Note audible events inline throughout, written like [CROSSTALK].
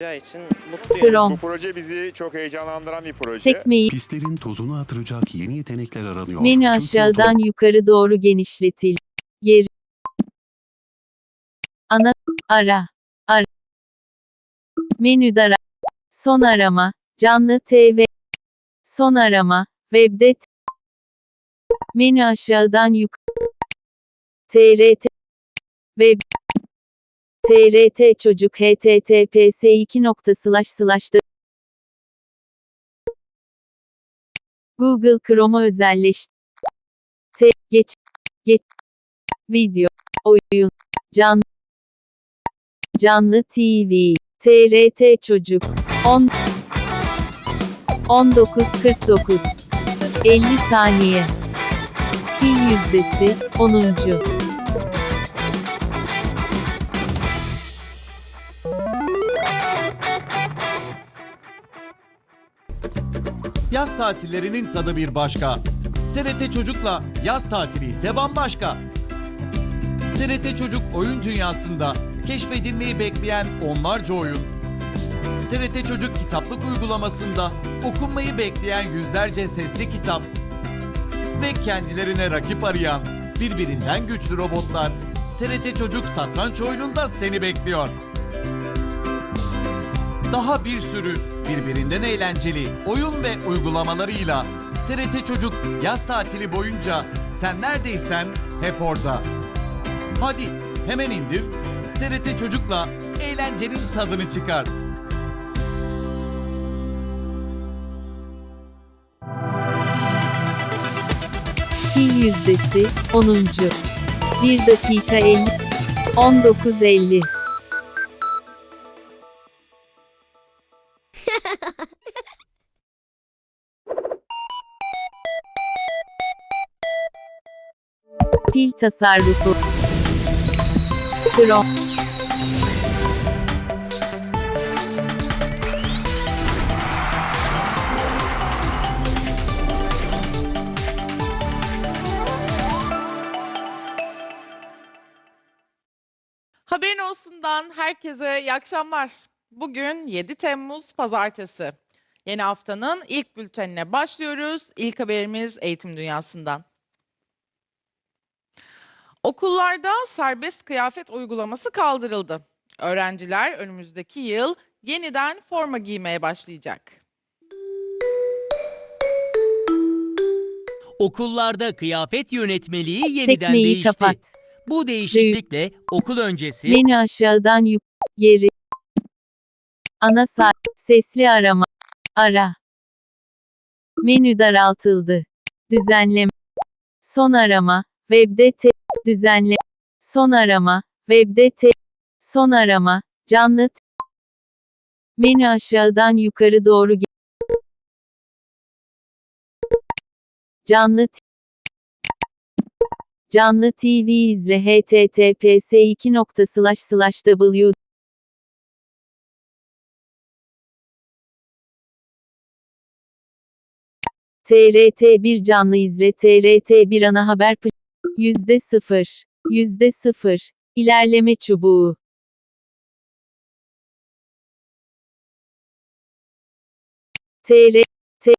için mutluyum. Bu proje bizi çok heyecanlandıran bir proje. Sekmeyi. Pistlerin tozunu atıracak yeni yetenekler aranıyor. Menü aşağıdan yukarı doğru genişletil. Geri. Ana. Ara. Ara. Menü dara. Son arama. Canlı TV. Son arama. Webde. Menü aşağıdan yukarı. TRT. Web. TRT çocuk https 2 slash slash Google Chrome'u özelleştir. T geç geç video oyun can canlı TV TRT çocuk 10 1949 50 saniye Pil yüzdesi 10. tatillerinin tadı bir başka. TRT Çocuk'la yaz tatili ise bambaşka. TRT Çocuk oyun dünyasında keşfedilmeyi bekleyen onlarca oyun. TRT Çocuk kitaplık uygulamasında okunmayı bekleyen yüzlerce sesli kitap. Ve kendilerine rakip arayan birbirinden güçlü robotlar. TRT Çocuk satranç oyununda seni bekliyor. Daha bir sürü birbirinden eğlenceli oyun ve uygulamalarıyla TRT Çocuk yaz tatili boyunca sen neredeysen hep orada. Hadi hemen indir, TRT Çocuk'la eğlencenin tadını çıkar. Pil yüzdesi 10. 1 dakika 50 19.50 [LAUGHS] Pil tasarrufu Chrome Haberin olsundan herkese iyi akşamlar. Bugün 7 Temmuz Pazartesi. Yeni haftanın ilk bültenine başlıyoruz. İlk haberimiz eğitim dünyasından. Okullarda serbest kıyafet uygulaması kaldırıldı. Öğrenciler önümüzdeki yıl yeniden forma giymeye başlayacak. Okullarda kıyafet yönetmeliği yeniden sekmeyi değişti. kapat. Bu değişiklikle okul öncesi Menü aşağıdan yuk geri. Ana say sesli arama. Ara. Menü daraltıldı. Düzenleme. Son arama. Webde te düzenle. Son arama. Webde te son arama. Canlı t- Menü aşağıdan yukarı doğru ge- Canlı t- Canlı TV izle https 2 w TRT1 canlı izle TRT1 ana haber yüzde sıfır yüzde sıfır. İlerleme çubuğu. TR T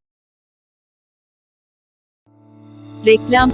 reklam.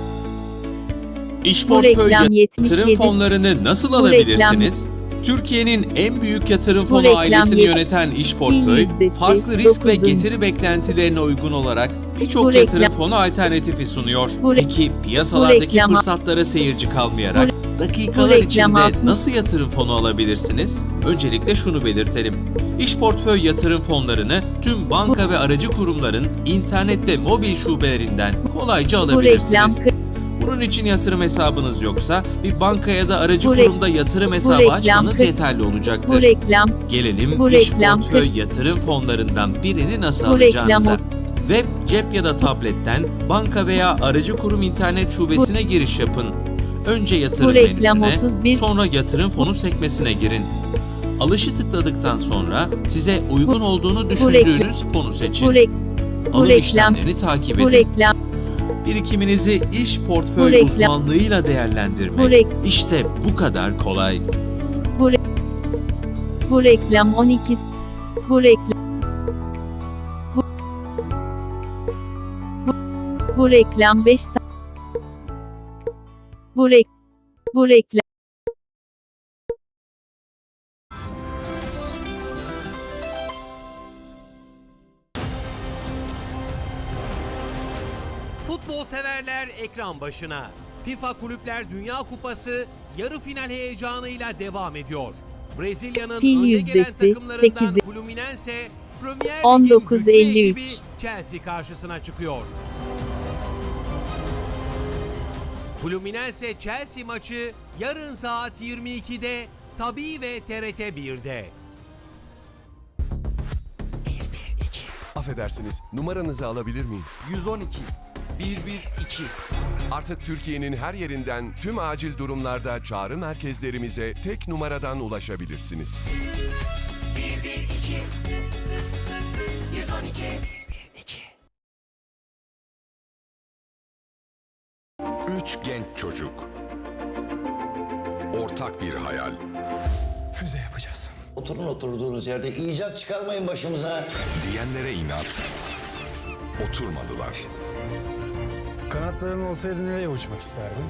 İş bu reklam portföyü 77 yatırım fonlarını nasıl Bu reklam- alabilirsiniz? Türkiye'nin en büyük yatırım Bu fonu ailesini yöneten iş portföy, farklı risk ve getiri beklentilerine uygun olarak Bu birçok yatırım fonu alternatifi sunuyor. Bu Peki piyasalardaki reklam- fırsatlara seyirci kalmayarak dakikalar içinde 60. nasıl yatırım fonu alabilirsiniz? Öncelikle şunu belirtelim. İş portföy yatırım fonlarını tüm banka ve aracı kurumların internet ve mobil şubelerinden kolayca bu alabilirsiniz. Bunun için yatırım hesabınız yoksa bir banka ya da aracı Bu kurumda yatırım hesabı açmanız yeterli bu olacaktır. reklam Gelelim bu iş reklam portföy yatırım fonlarından birini nasıl Bu alacağınıza. reklam Web, cep ya da tabletten banka veya aracı kurum internet şubesine giriş yapın. Önce bu yatırım menüsüne, 31 sonra yatırım fonu sekmesine girin. Alışı tıkladıktan sonra size uygun olduğunu düşündüğünüz fonu seçin. bu rek bu Alım reklam işlemlerini takip bu edin. reklam Birikiminizi iş portföy Bu uzmanlığıyla değerlendirmek. bu İşte bu kadar kolay. bu reklam 12 Bu reklam bu, bu, bu reklam 5 sa- Bu rek bu reklam severler ekran başına. FIFA Kulüpler Dünya Kupası yarı final heyecanıyla devam ediyor. Brezilya'nın Pil önde gelen yüzdesi, takımlarından. Fluminense, Premier 19.53. Lig'in güçlü ekibi Chelsea karşısına çıkıyor. Fluminense Chelsea maçı yarın saat 22'de Tabii ve TRT 1'de. Affedersiniz, numaranızı alabilir miyim? 112 112 Artık Türkiye'nin her yerinden tüm acil durumlarda çağrı merkezlerimize tek numaradan ulaşabilirsiniz. 112 Üç genç çocuk. Ortak bir hayal. Füze yapacağız. Oturun oturduğunuz yerde icat çıkarmayın başımıza. Diyenlere inat. Oturmadılar. Kanatların olsaydı nereye uçmak isterdin?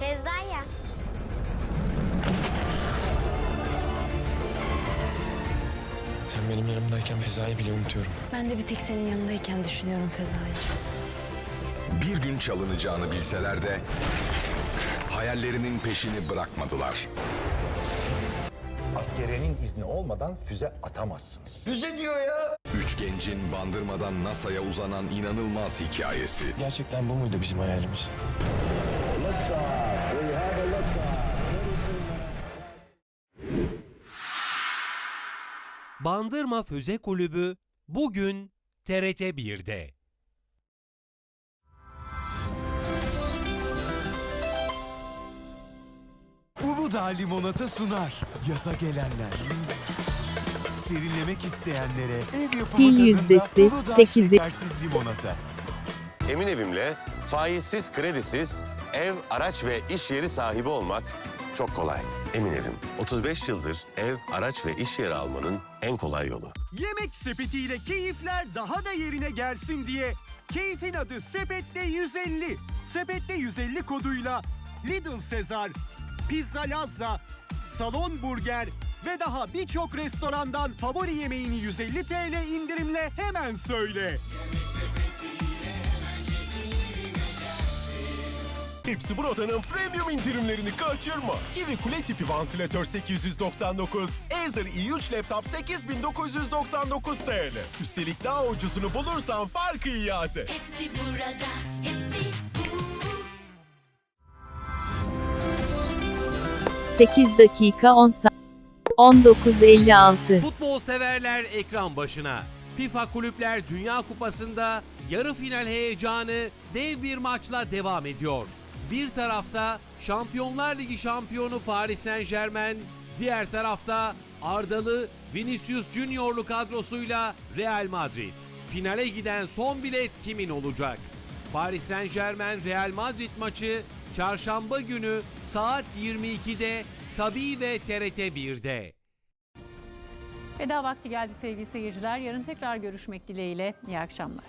Fezaya. Sen benim yanımdayken Feza'yı bile unutuyorum. Ben de bir tek senin yanındayken düşünüyorum Feza'yı. Bir gün çalınacağını bilseler de hayallerinin peşini bırakmadılar. Askeriyenin izni olmadan füze atamazsınız. Füze diyor ya. Üç gencin bandırmadan NASA'ya uzanan inanılmaz hikayesi. Gerçekten bu muydu bizim hayalimiz? Bandırma Füze Kulübü bugün TRT 1'de. Uludağ limonata sunar. Yaza gelenler. Serinlemek isteyenlere ev yapımı Pil tadında Uludağ şekersiz limonata. Emin Evim'le faizsiz, kredisiz ev, araç ve iş yeri sahibi olmak çok kolay. Emin Evim, 35 yıldır ev, araç ve iş yeri almanın en kolay yolu. Yemek sepetiyle keyifler daha da yerine gelsin diye keyfin adı Sepette 150. Sepette 150 koduyla Lidl Sezar, Pizza Lazza, Salon Burger ve daha birçok restorandan favori yemeğini 150 TL indirimle hemen söyle. Hepsi Burada'nın premium indirimlerini kaçırma. Kiwi kule tipi vantilatör 899, Acer i3 laptop 8999 TL. Üstelik daha ucuzunu bulursan farkı iade. Hepsi burada, hepsi bu. 8 dakika 10 sa 19.56 Futbol severler ekran başına. FIFA Kulüpler Dünya Kupası'nda yarı final heyecanı dev bir maçla devam ediyor. Bir tarafta Şampiyonlar Ligi şampiyonu Paris Saint Germain, diğer tarafta Ardalı Vinicius Junior'lu kadrosuyla Real Madrid. Finale giden son bilet kimin olacak? Paris Saint Germain Real Madrid maçı çarşamba günü saat 22'de Tabii ve TRT 1'de. Veda vakti geldi sevgili seyirciler. Yarın tekrar görüşmek dileğiyle. İyi akşamlar.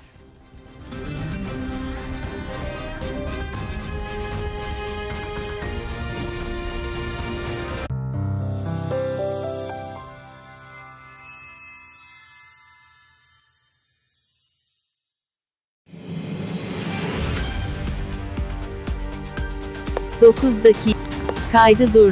Dokuz dakika kaydı dur